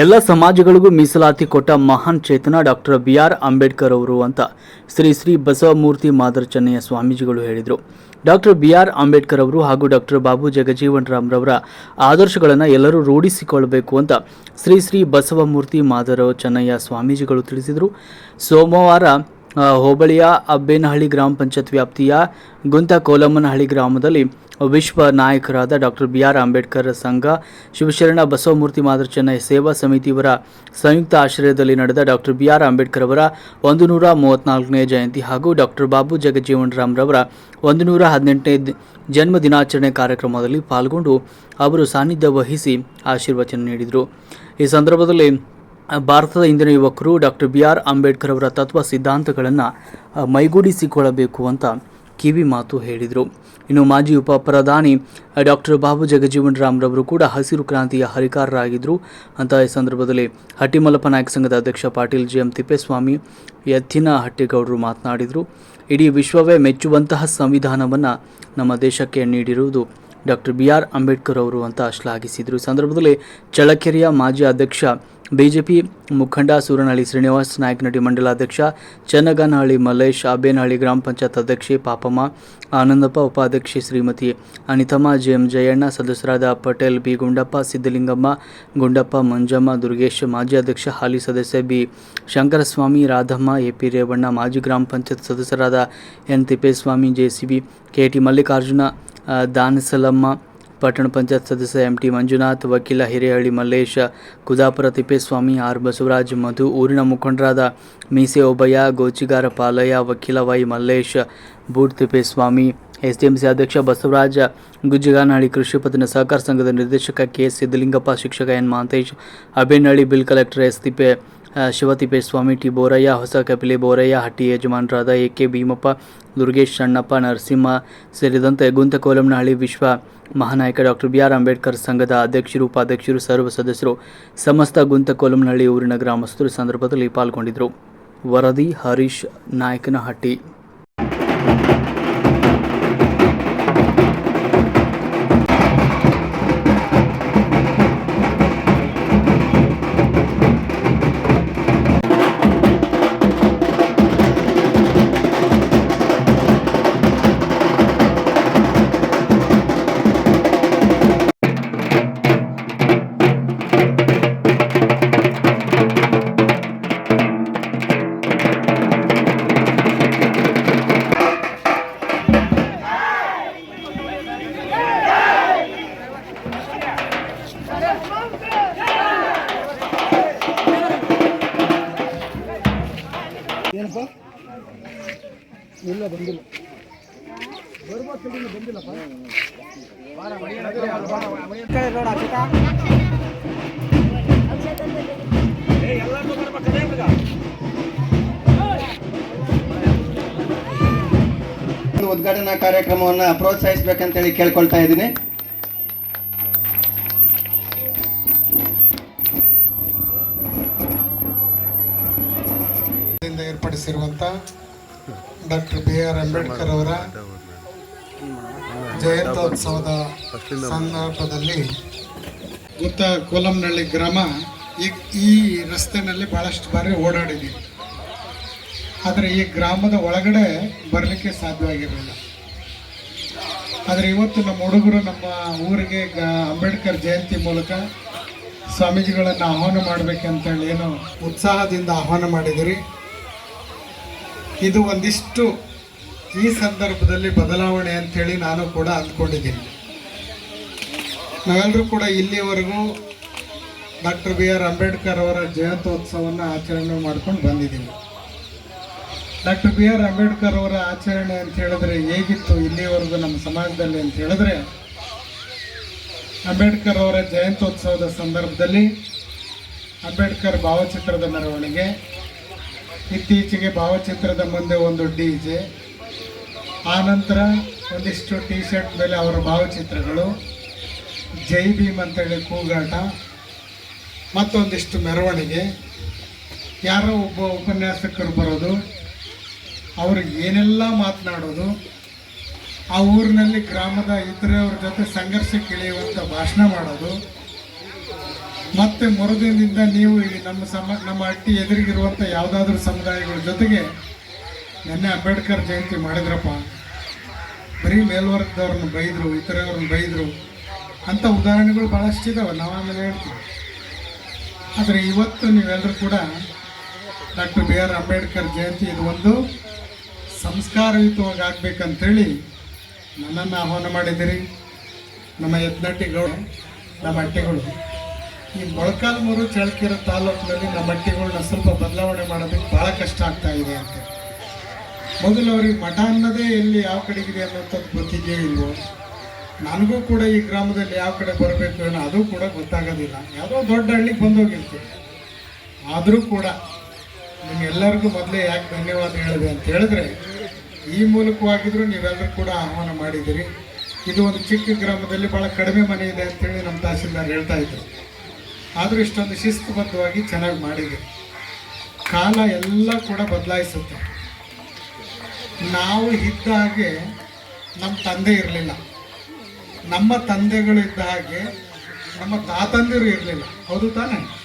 ಎಲ್ಲ ಸಮಾಜಗಳಿಗೂ ಮೀಸಲಾತಿ ಕೊಟ್ಟ ಮಹಾನ್ ಚೇತನ ಡಾಕ್ಟರ್ ಬಿ ಆರ್ ಅಂಬೇಡ್ಕರ್ ಅವರು ಅಂತ ಶ್ರೀ ಶ್ರೀ ಬಸವಮೂರ್ತಿ ಮಾದರ ಚೆನ್ನಯ್ಯ ಸ್ವಾಮೀಜಿಗಳು ಹೇಳಿದರು. ಡಾಕ್ಟರ್ ಬಿ ಆರ್ ಅಂಬೇಡ್ಕರ್ ಅವರು ಹಾಗೂ ಡಾಕ್ಟರ್ ಬಾಬು ಜಗಜೀವನ್ ರಾಮ್ರವರ ಆದರ್ಶಗಳನ್ನು ಎಲ್ಲರೂ ರೂಢಿಸಿಕೊಳ್ಳಬೇಕು ಅಂತ ಶ್ರೀ ಶ್ರೀ ಬಸವಮೂರ್ತಿ ಮಾದರ ಚೆನ್ನಯ್ಯ ಸ್ವಾಮೀಜಿಗಳು ತಿಳಿಸಿದರು. ಸೋಮವಾರ ಹೋಬಳಿಯ ಅಬ್ಬೇನಹಳ್ಳಿ ಗ್ರಾಮ ಪಂಚಾಯತ್ ವ್ಯಾಪ್ತಿಯ ಗುಂತ ಕೋಲಮ್ಮನಹಳ್ಳಿ ಗ್ರಾಮದಲ್ಲಿ ವಿಶ್ವ ನಾಯಕರಾದ ಡಾಕ್ಟರ್ ಬಿ ಆರ್ ಅಂಬೇಡ್ಕರ್ ಸಂಘ, ಶಿವಶರಣ ಬಸವಮೂರ್ತಿ ಮಾದರ ಚೆನ್ನೈ ಸೇವಾ ಸಮಿತಿಯವರ ಸಂಯುಕ್ತ ಆಶ್ರಯದಲ್ಲಿ ನಡೆದ ಡಾಕ್ಟರ್ ಬಿ ಆರ್ ಅಂಬೇಡ್ಕರ್ ಅವರ ಒಂದು ನೂರ ಮೂವತ್ತ್ನಾಲ್ಕನೇ ಜಯಂತಿ ಹಾಗೂ ಡಾಕ್ಟರ್ ಬಾಬು ಜಗಜೀವನ್ ರಾಮ್ರವರ ಒಂದು ನೂರ ಹದಿನೆಂಟನೇ ಜನ್ಮ ದಿನಾಚರಣೆ ಕಾರ್ಯಕ್ರಮದಲ್ಲಿ ಪಾಲ್ಗೊಂಡು ಅವರು ಸಾನ್ನಿಧ್ಯ ವಹಿಸಿ ಆಶೀರ್ವಚನ ನೀಡಿದರು. ಈ ಸಂದರ್ಭದಲ್ಲಿ ಭಾರತದ ಇಂದಿನ ಯುವಕರು ಡಾಕ್ಟರ್ ಬಿ ಆರ್ ಅಂಬೇಡ್ಕರ್ ಅವರ ತತ್ವ ಸಿದ್ಧಾಂತಗಳನ್ನು ಮೈಗೂಡಿಸಿಕೊಳ್ಳಬೇಕು ಅಂತ ಕಿವಿ ಮಾತು ಹೇಳಿದರು. ಇನ್ನು ಮಾಜಿ ಉಪ ಪ್ರಧಾನಿ ಡಾಕ್ಟರ್ ಬಾಬು ಜಗಜೀವನ್ ರಾಮ್ರವರು ಕೂಡ ಹಸಿರು ಕ್ರಾಂತಿಯ ಹರಿಕಾರರಾಗಿದ್ದರು ಅಂತ ಈ ಸಂದರ್ಭದಲ್ಲಿ ಹಟ್ಟಿಮಲ್ಲಪ್ಪ ನಾಯಕ ಸಂಘದ ಅಧ್ಯಕ್ಷ ಪಾಟೀಲ್ ಜಿ ಎಂ ತಿಪ್ಪೇಸ್ವಾಮಿ ಎತ್ತಿನ ಹಟ್ಟಿಗೌಡರು ಮಾತನಾಡಿದರು. ಇಡೀ ವಿಶ್ವವೇ ಮೆಚ್ಚುವಂತಹ ಸಂವಿಧಾನವನ್ನು ನಮ್ಮ ದೇಶಕ್ಕೆ ನೀಡಿರುವುದು ಡಾಕ್ಟರ್ ಬಿ ಆರ್ ಅಂಬೇಡ್ಕರ್ ಅವರು ಅಂತ ಶ್ಲಾಘಿಸಿದರು. ಸಂದರ್ಭದಲ್ಲಿ ಚಳ್ಳಕೆರೆಯ ಮಾಜಿ ಅಧ್ಯಕ್ಷ ಬಿಜೆಪಿ ಮುಖಂಡ ಸೂರನಹಳ್ಳಿ ಶ್ರೀನಿವಾಸ್, ನಾಯಕನಹಳ್ಳಿ ಮಂಡಲಾಧ್ಯಕ್ಷ ಚನ್ನಗನಹಳ್ಳಿ ಮಲ್ಲೇಶ್ ಅಬೇನಹಳ್ಳಿ ಗ್ರಾಮ ಪಂಚಾಯತ್ ಅಧ್ಯಕ್ಷೆ ಪಾಪಮ್ಮ, ಆನಂದಪ್ಪ ಉಪಾಧ್ಯಕ್ಷೆ ಶ್ರೀಮತಿ ಅನಿತಮ್ಮ, ಜೆಎಂ ಜಯಣ್ಣ, ಸದಸ್ಯರಾದ ಪಟೇಲ್ ಬಿ ಗುಂಡಪ್ಪ ಸಿದ್ದಲಿಂಗಮ್ಮ ಗುಂಡಪ್ಪ ಮಂಜಮ್ಮ, ದುರ್ಗೇಶ್ ಮಾಜಿ ಅಧ್ಯಕ್ಷ ಹಾಲಿ ಸದಸ್ಯ ಬಿ ಶಂಕರಸ್ವಾಮಿ, ರಾಧಮ್ಮ, ಎಪಿ ರೇವಣ್ಣ, ಮಾಜಿ ಗ್ರಾಮ ಪಂಚಾಯತ್ ಸದಸ್ಯರಾದ N Thippeswamy, JCB KT Mallikarjuna Danasalamma ಪಟ್ಟಣ ಪಂಚಾಯತ್ ಸದಸ್ಯ ಎಂ ಟಿ ಮಂಜುನಾಥ್, ವಕೀಲ ಹಿರೇಹಳ್ಳಿ ಮಲ್ಲೇಶ, ಕುದಾಪುರ ತಿಪ್ಪೇಸ್ವಾಮಿ, ಆರ್ ಬಸವರಾಜ್, ಮಧು ಊರಿನ ಮುಖಂಡರಾದ ಮೀಸೆ ಒಬ್ಬಯ್ಯ ಗೋಚಿಗಾರ ಪಾಲಯ್ಯ, ವಕೀಲ Y Mallesh boot Thippeswamy, SDMC ಅಧ್ಯಕ್ಷ ಬಸವರಾಜ, ಗುಜ್ಜಿಗಾನಹಳ್ಳಿ ಕೃಷಿ ಪತ್ತಿನ ಸಹಕಾರ ಸಂಘದ ನಿರ್ದೇಶಕ ಕೆ ಎಸ್ ಸಿದ್ದಲಿಂಗಪ್ಪ ಶಿಕ್ಷಕ N Mahantesh Abenahalli bill collector S Tippe Shivatippeswamy T Boraiah, ಹೊಸ ಕಪಿಲೆ ಬೋರಯ್ಯ, ಹಟ್ಟಿ ಯಜಮಾನರಾದ ಎ ಕೆ ಭೀಮಪ್ಪ, ದುರ್ಗೇಶ್ ಸಣ್ಣಪ್ಪ, ನರಸಿಂಹ ಸೇರಿದಂತೆ ಗುಂತಕೋಲಂನಹಳ್ಳಿ ವಿಶ್ವ ಮಹಾನಾಯಕ ಡಾಕ್ಟರ್ ಬಿ ಆರ್ ಅಂಬೇಡ್ಕರ್ ಸಂಘದ ಅಧ್ಯಕ್ಷರು, ಉಪಾಧ್ಯಕ್ಷರು, ಸರ್ವ ಸದಸ್ಯರು ಸಮಸ್ತ ಗುಂತಕೋಲಂನಹಳ್ಳಿ ಊರಿನ ಗ್ರಾಮಸ್ಥರು ಸಂದರ್ಭದಲ್ಲಿ ಪಾಲ್ಗೊಂಡಿದ್ದರು. ವರದಿ ಹರೀಶ್ ನಾಯಕನಹಟ್ಟಿ. ಏನಪ್ಪ? ಇಲ್ಲ ಬಂದಿಲ್ಲ. ಬಂದಿಲ್ಲಪ್ಪ ಉದ್ಘಾಟನಾ ಕಾರ್ಯಕ್ರಮವನ್ನು ಪ್ರೋತ್ಸಾಹಿಸಬೇಕಂತೇಳಿ ಕೇಳ್ಕೊಳ್ತಾ ಇದ್ದೀನಿ. ದಿಂದ ಏರ್ಪಡಿಸಿರುವಂಥ ಡಾಕ್ಟರ್ ಬಿ ಆರ್ ಅಂಬೇಡ್ಕರ್ ಅವರ ಜಯಂತ್ಯೋತ್ಸವದ ಸಂದರ್ಭದಲ್ಲಿ ಗುತ್ತ ಕೋಲಂನಹಳ್ಳಿ ಗ್ರಾಮ ಈ ಈ ರಸ್ತೆನಲ್ಲಿ ಭಾಳಷ್ಟು ಬಾರಿ ಓಡಾಡಿದ್ದೀವಿ ಆದರೆ ಈ ಗ್ರಾಮದ ಒಳಗಡೆ ಬರಲಿಕ್ಕೆ ಸಾಧ್ಯವಾಗಿರಲಿಲ್ಲ. ಆದರೆ ಇವತ್ತು ನಮ್ಮ ಹುಡುಗರು ನಮ್ಮ ಊರಿಗೆ ಗ ಅಂಬೇಡ್ಕರ್ ಜಯಂತಿ ಮೂಲಕ ಸ್ವಾಮೀಜಿಗಳನ್ನು ಆಹ್ವಾನ ಮಾಡಬೇಕಂತೇಳಿ ಏನು ಉತ್ಸಾಹದಿಂದ ಆಹ್ವಾನ ಮಾಡಿದಿರಿ. ಇದು ಒಂದಿಷ್ಟು ಈ ಸಂದರ್ಭದಲ್ಲಿ ಬದಲಾವಣೆ ಅಂಥೇಳಿ ನಾನು ಕೂಡ ಅಂದ್ಕೊಂಡಿದ್ದೀನಿ. ನಾವೆಲ್ಲರೂ ಕೂಡ ಇಲ್ಲಿವರೆಗೂ ಡಾಕ್ಟರ್ ಬಿ ಆರ್ ಅಂಬೇಡ್ಕರ್ ಅವರ ಜಯಂತ್ಯೋತ್ಸವವನ್ನು ಆಚರಣೆ ಮಾಡ್ಕೊಂಡು ಬಂದಿದ್ದೀವಿ. ಡಾಕ್ಟರ್ ಬಿ ಆರ್ ಅಂಬೇಡ್ಕರ್ ಅವರ ಆಚರಣೆ ಅಂತ ಹೇಳಿದ್ರೆ ಹೇಗಿತ್ತು ಇಲ್ಲಿವರೆಗೂ ನಮ್ಮ ಸಮಾಜದಲ್ಲಿ ಅಂತ ಹೇಳಿದ್ರೆ, ಅಂಬೇಡ್ಕರ್ ಅವರ ಜಯಂತ್ಯೋತ್ಸವದ ಸಂದರ್ಭದಲ್ಲಿ ಅಂಬೇಡ್ಕರ್ ಭಾವಚಿತ್ರದ ಮೆರವಣಿಗೆ ಇತ್ತೀಚೆಗೆ ಭಾವಚಿತ್ರದ ಮುಂದೆ ಒಂದು ಡಿ ಜೆ. ಆನಂತರ ಒಂದಿಷ್ಟು ಟಿ ಶರ್ಟ್ ಮೇಲೆ ಅವರ ಭಾವಚಿತ್ರಗಳು. ಜೈ ಭೀಮ್ ಅಂತೇಳಿ ಕೂಗಾಟ. ಮತ್ತೊಂದಿಷ್ಟು ಮೆರವಣಿಗೆ. ಯಾರೋ ಒಬ್ಬ ಉಪನ್ಯಾಸಕರು ಬರೋದು. ಅವರು ಏನೆಲ್ಲ ಮಾತನಾಡೋದು. ಆ ಊರಿನಲ್ಲಿ ಗ್ರಾಮದ ಇತರೆಯವ್ರ ಜೊತೆ ಸಂಘರ್ಷಕ್ಕಿಳಿಯುವಂಥ ಭಾಷಣ ಮಾಡೋದು. ಮತ್ತೆ ಮರುದಿನದಿಂದ ನೀವು ಈ ನಮ್ಮ ಸಮ, ನಮ್ಮ ಅಟ್ಟಿ ಎದುರಿಗಿರುವಂಥ ಯಾವುದಾದ್ರೂ ಸಮುದಾಯಗಳ ಜೊತೆಗೆ ನೆನ್ನೆ ಅಂಬೇಡ್ಕರ್ ಜಯಂತಿ ಮಾಡಿದ್ರಪ್ಪ. ಬರೀ ಮೇಲ್ವರ್ಗದವ್ರನ್ನ ಬೈದರು, ಇತರವ್ರನ್ನ ಬೈದರು ಅಂಥ ಉದಾಹರಣೆಗಳು ಇದ್ದಾವೆ ನಾವು ಆಮೇಲೆ ಹೇಳ್ತೀವಿ. ಆದರೆ ಇವತ್ತು ನೀವೆಲ್ಲರೂ ಕೂಡ doctor B R Ambedkar Jayanti ಇದು ಒಂದು ಸಂಸ್ಕಾರಯುತವಾಗಿ ಆಗಬೇಕಂಥೇಳಿ ನನ್ನನ್ನು ಆಹ್ವಾನ ಮಾಡಿದ್ದೀರಿ. ನಮ್ಮ ಯತ್ನಟ್ಟಿಗಳು ನಮ್ಮ ಹಟ್ಟಿಗಳು. ಈ ಮೊಳಕಾಲ್ಮೂರು ಚಳ್ಳಕೆರೆ ತಾಲೂಕಿನಲ್ಲಿ ನಮ್ಮ ಮಟ್ಟಿಗಳನ್ನ ಸ್ವಲ್ಪ ಬದಲಾವಣೆ ಮಾಡೋದಕ್ಕೆ ಭಾಳ ಕಷ್ಟ ಆಗ್ತಾ ಇದೆ ಅಂತ. ಮೊದಲು ಅವ್ರಿಗೆ ಮಠ ಅನ್ನೋದೇ ಎಲ್ಲಿ ಯಾವ ಕಡೆಗಿದೆ ಅನ್ನೋಂಥದ್ದು ಗೊತ್ತಿದೆಯೇ ಇಲ್ವೋ? ನನಗೂ ಕೂಡ ಈ ಗ್ರಾಮದಲ್ಲಿ ಯಾವ ಕಡೆ ಬರಬೇಕು ಅನ್ನೋ ಅದು ಕೂಡ ಗೊತ್ತಾಗೋದಿಲ್ಲ. ಯಾವುದೋ ದೊಡ್ಡ ಹಳ್ಳಿಗೆ ಬಂದೋಗಿರ್ತೀವಿ. ಆದರೂ ಕೂಡ ನಿಮ್ಗೆಲ್ಲರಿಗೂ ಮೊದಲೇ ಯಾಕೆ ಧನ್ಯವಾದ ಹೇಳಿದೆ ಅಂತ ಹೇಳಿದ್ರೆ, ಈ ಮೂಲಕವಾಗಿದ್ದರೂ ನೀವೆಲ್ಲರೂ ಕೂಡ ಆಹ್ವಾನ ಮಾಡಿದ್ದೀರಿ. ಇದು ಒಂದು ಚಿಕ್ಕ ಗ್ರಾಮದಲ್ಲಿ ಭಾಳ ಕಡಿಮೆ ಮನೆ ಇದೆ ಅಂತೇಳಿ ನಮ್ಮ ತಹಸೀಲ್ದಾರ್ ಹೇಳ್ತಾ ಇದ್ರು. ಆದರೂ ಇಷ್ಟೊಂದು ಶಿಸ್ತುಬದ್ಧವಾಗಿ ಚೆನ್ನಾಗಿ ಮಾಡಿದೆ. ಕಾಲ ಎಲ್ಲ ಕೂಡ ಬದಲಾಯಿಸುತ್ತೆ. ನಾವು ಇದ್ದ ಹಾಗೆ ನಮ್ಮ ತಂದೆ ಇರಲಿಲ್ಲ. ನಮ್ಮ ತಂದೆಗಳು ಇದ್ದ ಹಾಗೆ ನಮ್ಮ ತಾತಂದಿರು ಇರಲಿಲ್ಲ. ಹೌದು ತಾನೇ?